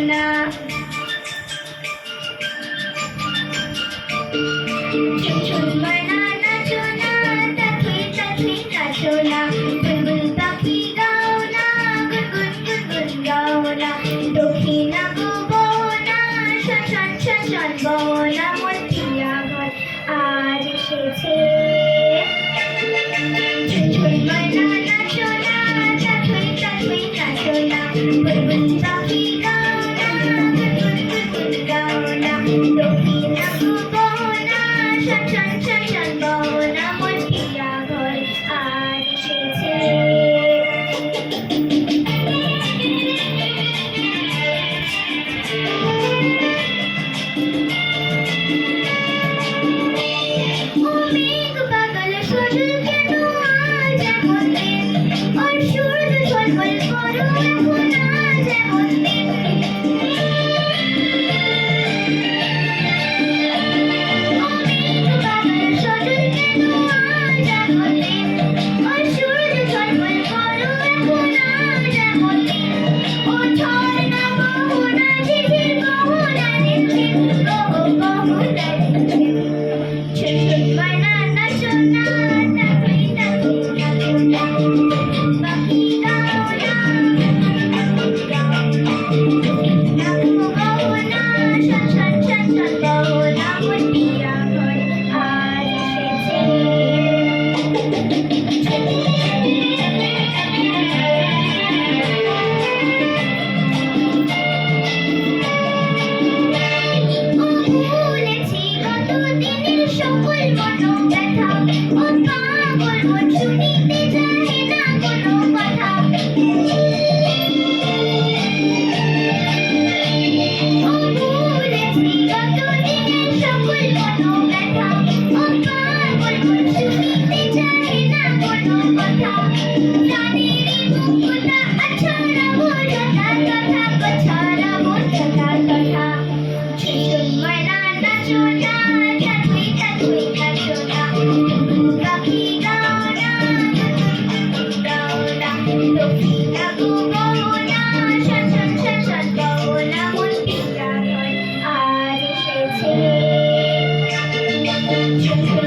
না। আজ এসেছে সূর্য ছলমল করো এখন Thank you.